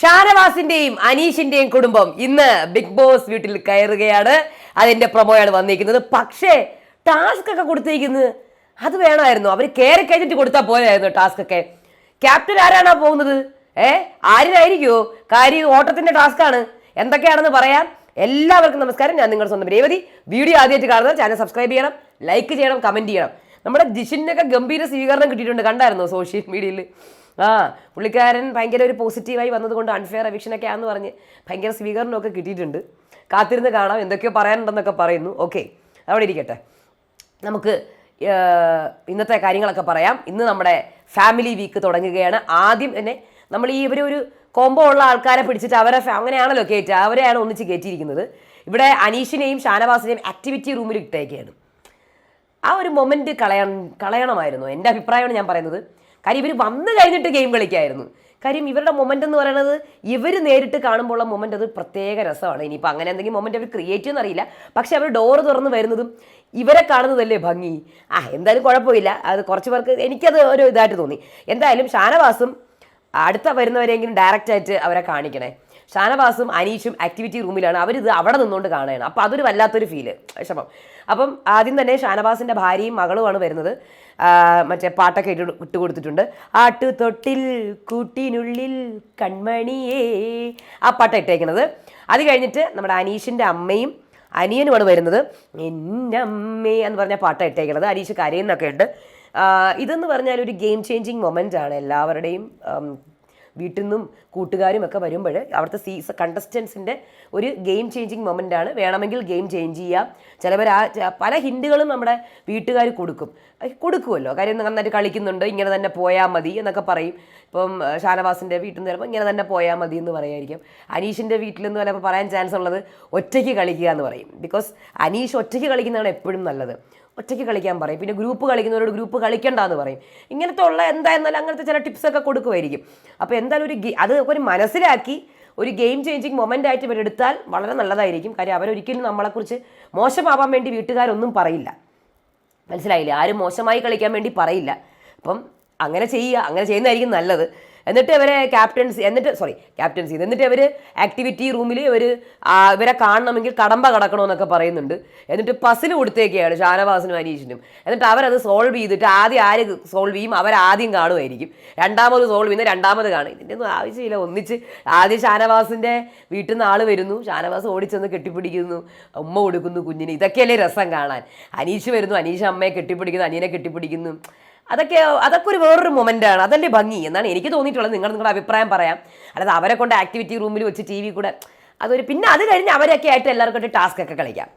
ഷാനവാസിന്റെയും അനീഷിന്റെയും കുടുംബം ഇന്ന് big boss വീട്ടിൽ കയറുകയാണ്. അതിന്റെ പ്രൊമോയാണ് വന്നിരിക്കുന്നത്. പക്ഷേ ടാസ്ക് ഒക്കെ കൊടുത്തിരിക്കുന്നത് അത് വേണമായിരുന്നു. അവർ കയറി കഴിഞ്ഞിട്ട് കൊടുത്താൽ പോലെയായിരുന്നു ടാസ്ക് ഒക്കെ. ക്യാപ്റ്റൻ ആരാണോ പോകുന്നത്? ഏ ആരിനായിരിക്കുമോ കാര്യം ഓട്ടത്തിന്റെ ടാസ്ക്കാണ് എന്തൊക്കെയാണെന്ന് പറയാം. എല്ലാവർക്കും നമസ്കാരം. ഞാൻ നിങ്ങളുടെ സ്വന്തം രേവതി. വീഡിയോ ആദ്യമായിട്ട് കാണുന്നത് ചാനൽ സബ്സ്ക്രൈബ് ചെയ്യണം ലൈക്ക് ചെയ്യണം കമന്റ് ചെയ്യണം. നമ്മുടെ ജിഷിനൊക്കെ ഗംഭീര സ്വീകരണം കിട്ടിയിട്ടുണ്ട്. കണ്ടായിരുന്നു സോഷ്യൽ മീഡിയയിൽ ആ പുള്ളിക്കാരൻ ഭയങ്കര ഒരു പോസിറ്റീവായി വന്നതുകൊണ്ട് അൺഫെയർ എവിക്ഷനൊക്കെ ആണെന്ന് പറഞ്ഞ് ഭയങ്കര സ്വീകരണമൊക്കെ കിട്ടിയിട്ടുണ്ട്. കാത്തിരുന്ന് കാണാം എന്തൊക്കെയോ പറയാനുണ്ടെന്നൊക്കെ പറയുന്നു. ഓക്കെ അവിടെ ഇരിക്കട്ടെ. നമുക്ക് ഇന്നത്തെ കാര്യങ്ങളൊക്കെ പറയാം. ഇന്ന് നമ്മുടെ ഫാമിലി വീക്ക് തുടങ്ങുകയാണ്. ആദ്യം തന്നെ നമ്മൾ ഈ ഇവർ ഒരു കോംബോ ഉള്ള ആൾക്കാരെ പിടിച്ചിട്ട് അവരെ അങ്ങനെയാണല്ലോ കയറ്റുക അവരെയാണ് ഒന്നിച്ച് കയറ്റിയിരിക്കുന്നത് ഇവിടെ അനീഷിനെയും ഷാനവാസിനെയും ആക്ടിവിറ്റി റൂമിൽ ഇട്ടേക്കുകയാണ് ആ ഒരു മൊമെന്റ് കളയണം കളയണമായിരുന്നു. എന്റെ അഭിപ്രായമാണ് ഞാൻ പറയുന്നത്. കാര്യം ഇവർ വന്നു കഴിഞ്ഞിട്ട് ഗെയിം കളിക്കായിരുന്നു. കാര്യം ഇവരുടെ മൊമെന്റ് എന്ന് പറയുന്നത് ഇവർ നേരിട്ട് കാണുമ്പോഴുള്ള മൊമെന്റ് അത് പ്രത്യേക രസമാണ്. ഇനിയിപ്പോൾ അങ്ങനെ എന്തെങ്കിലും മൊമെന്റ് അവർ ക്രിയേറ്റ് ചെയ്യുന്നറിയില്ല പക്ഷേ അവർ ഡോറ് തുറന്ന് വരുന്നതും ഇവരെ കാണുന്നതല്ലേ ഭംഗി. ആ എന്തായാലും കുഴപ്പമില്ല. അത് കുറച്ച് പേർക്ക് എനിക്കത് ഒരു ഇതായിട്ട് തോന്നി. എന്തായാലും ഷാനവാസും അടുത്ത വരുന്നവരെങ്കിലും ഡയറക്റ്റ് ആയിട്ട് അവരെ കാണിക്കണേ. ഷാനവാസും അനീഷും ആക്ടിവിറ്റി റൂമിലാണ് അവരിത് അവിടെ നിന്നുകൊണ്ട് കാണുകയാണ്. അപ്പോൾ അതൊരു വല്ലാത്തൊരു ഫീൽ വിഷമം. അപ്പം ആദ്യം തന്നെ ഷാനവാസിന്റെ ഭാര്യയും മകളുമാണ് വരുന്നത്. മറ്റേ പാട്ടൊക്കെ ഇട്ട് ഇട്ട് കൊടുത്തിട്ടുണ്ട്. ആട്ടു തൊട്ടിൽ കൂട്ടിനുള്ളിൽ കൺമണിയേ ആ പാട്ട് ഇട്ടേക്കുന്നത് അത് കഴിഞ്ഞിട്ട് നമ്മുടെ അനീഷിന്റെ അമ്മയും അനിയനുമാണ് വരുന്നത്. എന്റെ അമ്മേ എന്ന് പറഞ്ഞ പാട്ട് ഇട്ടേക്കുന്നത് അനീഷ് കരയുന്നൊക്കെ ഉണ്ട്. ഇതെന്ന് പറഞ്ഞാൽ ഒരു ഗെയിം ചേഞ്ചിങ് മൊമെന്റ് ആണ് എല്ലാവരുടെയും വീട്ടിൽ നിന്നും കൂട്ടുകാരും ഒക്കെ വരുമ്പോൾ അവിടുത്തെ സീസ കണ്ടസ്റ്റൻസിന്റെ ഒരു ഗെയിം ചേഞ്ചിങ് മൊമെന്റ് ആണ്. വേണമെങ്കിൽ ഗെയിം ചേഞ്ച് ചെയ്യാം. ചിലവർ ആ പല ഹിൻഡുകളും നമ്മുടെ വീട്ടുകാർ കൊടുക്കും. കൊടുക്കുമല്ലോ. കാര്യം നന്നായിട്ട് കളിക്കുന്നുണ്ട്. ഇങ്ങനെ തന്നെ പോയാൽ മതി എന്നൊക്കെ പറയും. ഇപ്പം ഷാനവാസിന്റെ വീട്ടിൽ നിന്ന് ചിലപ്പോൾ ഇങ്ങനെ തന്നെ പോയാൽ മതി എന്ന് പറയായിരിക്കും. അനീഷിന്റെ വീട്ടിൽ നിന്ന് ചിലപ്പോൾ പറയാൻ ചാൻസ് ഉള്ളത് ഒറ്റയ്ക്ക് കളിക്കുക എന്ന് പറയും. ബിക്കോസ് അനീഷ് ഒറ്റയ്ക്ക് കളിക്കുന്നതാണ് എപ്പോഴും നല്ലത്. ഒറ്റയ്ക്ക് കളിക്കാൻ പറയും. പിന്നെ ഗ്രൂപ്പ് കളിക്കുന്നവരോട് ഗ്രൂപ്പ് കളിക്കണ്ട എന്ന് പറയും. ഇങ്ങനത്തെ ഉള്ള എന്തായിരുന്നാലും അങ്ങനത്തെ ചില ടിപ്സൊക്കെ കൊടുക്കുമായിരിക്കും. അപ്പോൾ എന്തായാലും ഒരു അത് ഒരു മനസ്സിലാക്കി ഒരു ഗെയിം ചേഞ്ചിങ് മൊമെന്റ് ആയിട്ട് ഇവരെടുത്താൽ വളരെ നല്ലതായിരിക്കും. കാര്യം അവരൊരിക്കലും നമ്മളെക്കുറിച്ച് മോശമാവാൻ വേണ്ടി വീട്ടുകാരൊന്നും പറയില്ല. മനസ്സിലായില്ലേ? ആരും മോശമായി കളിക്കാൻ വേണ്ടി പറയില്ല. അപ്പം അങ്ങനെ ചെയ്യുക അങ്ങനെ ചെയ്യുന്നതായിരിക്കും നല്ലത്. എന്നിട്ട് ഇവരെ ക്യാപ്റ്റൻസി എന്നിട്ട് സോറി ക്യാപ്റ്റൻസി എന്നിട്ട് ഇവർ ആക്ടിവിറ്റി റൂമിൽ ഇവർ ഇവരെ കാണണമെങ്കിൽ കടമ്പ കടക്കണമെന്നൊക്കെ പറയുന്നുണ്ട്. എന്നിട്ട് പസിൽ കൊടുത്തേക്കുകയാണ് ഷാനവാസിനും അനീഷിനും. എന്നിട്ട് അവരത് സോൾവ് ചെയ്തിട്ട് ആദ്യം ആര് സോൾവ് ചെയ്യും? അവരാദ്യം കാണുമായിരിക്കും. രണ്ടാമത് സോൾവ് ചെയ്യുന്ന രണ്ടാമത് കാണും. ഇതിന്റെ ഒന്നും ആവശ്യമില്ല. ഒന്നിച്ച് ആദ്യം ഷാനവാസിന്റെ വീട്ടിൽ നിന്ന് ആൾ വരുന്നു. ഷാനവാസ് ഓടിച്ചെന്ന് കെട്ടിപ്പിടിക്കുന്നു. ഉമ്മ കൊടുക്കുന്നു കുഞ്ഞിന്. ഇതൊക്കെയല്ലേ രസം കാണാൻ. അനീഷ് വരുന്നു. അനീഷ് അമ്മയെ കെട്ടിപ്പിടിക്കുന്നു. അനിയനെ കെട്ടിപ്പിടിക്കുന്നു. അതൊക്കെ അതൊക്കെ ഒരു വേറൊരു മൊമെന്റാണ് അതല്ലേ ഭംഗി. എന്നാണ് എനിക്ക് തോന്നിയിട്ടുള്ളത്. നിങ്ങൾ നിങ്ങളുടെ അഭിപ്രായം പറയാം. അല്ലാതെ അവരെ കൊണ്ട് ആക്ടിവിറ്റി റൂമിൽ വെച്ച് ടി വി കൂടെ അതൊരു പിന്നെ അത് കഴിഞ്ഞ് അവരൊക്കെ ആയിട്ട് എല്ലാവർക്കും ടാസ്ക് ഒക്കെ കളിക്കാം.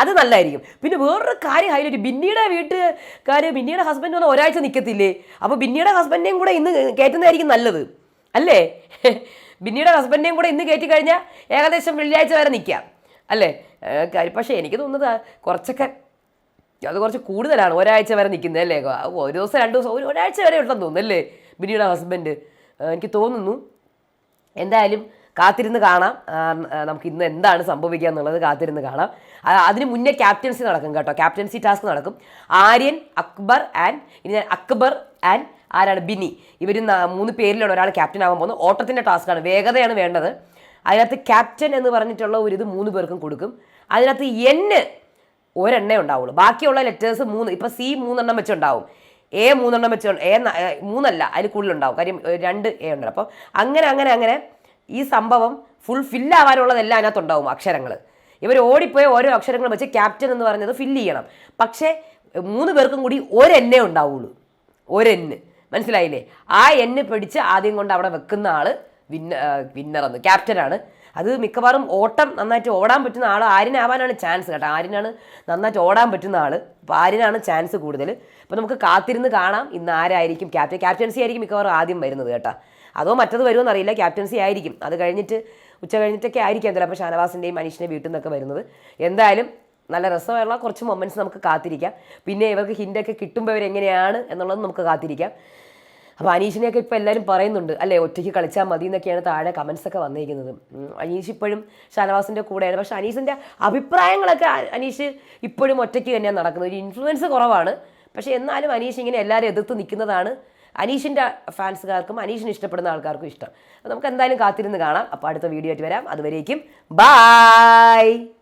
അത് നല്ലതായിരിക്കും പിന്നെ വേറൊരു കാര്യം ഹൈലൈറ്റ് ബിന്നിയുടെ വീട്ടുകാർ ബിന്നിയുടെ ഹസ്ബൻഡ് വന്ന് ഒരാഴ്ച നിൽക്കത്തില്ലേ അപ്പോൾ ബിന്നിയുടെ ഹസ്ബൻഡിനെയും കൂടെ ഇന്ന് കയറ്റുന്നതായിരിക്കും നല്ലത്. അല്ലേ? ബിന്നിയുടെ ഹസ്ബൻഡിനെയും കൂടെ ഇന്ന് കയറ്റി കഴിഞ്ഞാൽ ഏകദേശം വെള്ളിയാഴ്ച വരെ നിൽക്കാം അല്ലേ? പക്ഷേ എനിക്ക് തോന്നുന്നത് കുറച്ചൊക്കെ അത് കുറച്ച് കൂടുതലാണ് ഒരാഴ്ച വരെ നിൽക്കുന്നത് അല്ലേ? ഒരു ദിവസം രണ്ട് ദിവസം ഒരു ഒരാഴ്ച വരെ ഉണ്ടെന്ന് തോന്നുന്നു അല്ലേ? ബിനിയുടെ ഹസ്ബൻഡ് എനിക്ക് തോന്നുന്നു. എന്തായാലും കാത്തിരുന്ന് കാണാം. നമുക്ക് ഇന്ന് എന്താണ് സംഭവിക്കുക എന്നുള്ളത് കാത്തിരുന്ന് കാണാം. അതിന് മുന്നേ ക്യാപ്റ്റൻസി നടക്കും കേട്ടോ. ക്യാപ്റ്റൻസി ടാസ്ക് നടക്കും. ആര്യൻ അക്ബർ ആൻഡ് ഇനി അക്ബർ ആൻഡ് ആരാണ്? ബിനി. ഇവർ മൂന്ന് പേരിലാണ് ഒരാൾ ക്യാപ്റ്റൻ ആവാൻ പോകുന്നത്. ഓട്ടത്തിന്റെ ടാസ്ക്കാണ് വേഗതയാണ് വേണ്ടത്. അതിനകത്ത് ക്യാപ്റ്റൻ എന്ന് പറഞ്ഞിട്ടുള്ള ഒരു ഇത് മൂന്ന് പേർക്കും കൊടുക്കും. അതിനകത്ത് എന്ന് ഒരെണ്ണേ ഉണ്ടാവുള്ളൂ. ബാക്കിയുള്ള ലെറ്റേഴ്സ് മൂന്ന് ഇപ്പം സി മൂന്നെണ്ണം വെച്ചുണ്ടാവും. എ മൂന്നെണ്ണം വെച്ച് എ മൂന്നല്ല അതിൽ കൂടുതലുണ്ടാവും. കാര്യം രണ്ട് എ ഉണ്ട്. അപ്പോൾ അങ്ങനെ അങ്ങനെ അങ്ങനെ ഈ സംഭവം ഫുൾ ഫില്ലാവാനുള്ളതെല്ലാം അതിനകത്തുണ്ടാവും അക്ഷരങ്ങൾ ഇവർ ഓടിപ്പോയ ഓരോ അക്ഷരങ്ങൾ വെച്ച് ക്യാപ്റ്റൻ എന്ന് പറഞ്ഞത് ഫില്ല് ചെയ്യണം. പക്ഷേ മൂന്ന് പേർക്കും കൂടി ഒരെണ്ണേ ഉണ്ടാവുള്ളൂ. ഒരെന്ന് മനസ്സിലായില്ലേ? ആ എന്നെ പിടിച്ച് ആദ്യം കൊണ്ട് അവിടെ വെക്കുന്ന ആൾ വിന്ന വിന്നർ എന്ന് ക്യാപ്റ്റനാണ് അത് മിക്കവാറും ഓട്ടം നന്നായിട്ട് ഓടാൻ പറ്റുന്ന ആൾ ആര്യനാവാനാണ് ചാൻസ് കേട്ടോ. ആരിനാണ് നന്നായിട്ട് ഓടാൻ പറ്റുന്ന ആൾ അപ്പോൾ ആര്യനാണ് ചാൻസ് കൂടുതൽ അപ്പോൾ നമുക്ക് കാത്തിരുന്ന് കാണാം ഇന്ന് ആരായിരിക്കും ക്യാപ്റ്റൻ ക്യാപ്റ്റൻസി ആയിരിക്കും മിക്കവാറും ആദ്യം വരുന്നത് കേട്ടോ. അതോ മറ്റത് വരുമെന്ന് അറിയില്ല. ക്യാപ്റ്റൻസി ആയിരിക്കും. അത് കഴിഞ്ഞിട്ട് ഉച്ച കഴിഞ്ഞിട്ടൊക്കെ ആയിരിക്കും എന്തായാലും അപ്പോൾ ഷാനവാസിന്റെയും അനീഷിന്റെ വീട്ടിൽ നിന്നൊക്കെ വരുന്നത്. എന്തായാലും നല്ല രസമുള്ള കുറച്ച് മൊമെന്റ്സ് നമുക്ക് കാത്തിരിക്കാം. പിന്നെ ഇവർക്ക് ഹിന്റൊക്കെ കിട്ടുമ്പോൾ ഇവരെങ്ങനെയാണ് എന്നുള്ളത് നമുക്ക് കാത്തിരിക്കാം. അപ്പോൾ അനീഷിനെയൊക്കെ ഇപ്പോൾ എല്ലാവരും പറയുന്നുണ്ട്. അല്ലേ ഒറ്റയ്ക്ക് കളിച്ചാൽ മതി എന്നൊക്കെയാണ് താഴെ കമൻസൊക്കെ വന്നിരിക്കുന്നത് അനീഷ് ഇപ്പോഴും ഷാനവാസിന്റെ കൂടെയാണ്. പക്ഷേ അനീഷിന്റെ അഭിപ്രായങ്ങളൊക്കെ അനീഷ് ഇപ്പോഴും ഒറ്റയ്ക്ക് തന്നെയാണ് നടക്കുന്നത്. ഒരു ഇൻഫ്ലുവൻസ് കുറവാണ്. പക്ഷേ എന്നാലും അനീഷ് ഇങ്ങനെ എല്ലാവരും എതിർത്ത് നിൽക്കുന്നതാണ് അനീഷിന്റെ ഫാൻസുകാർക്കും അനീഷിന് ഇഷ്ടപ്പെടുന്ന ആൾക്കാർക്കും ഇഷ്ടം. അപ്പോൾ നമുക്ക് എന്തായാലും കാത്തിരുന്ന് കാണാം. അപ്പോൾ അടുത്ത വീഡിയോ ആയിട്ട് വരാം. അതുവരേക്കും ബായ്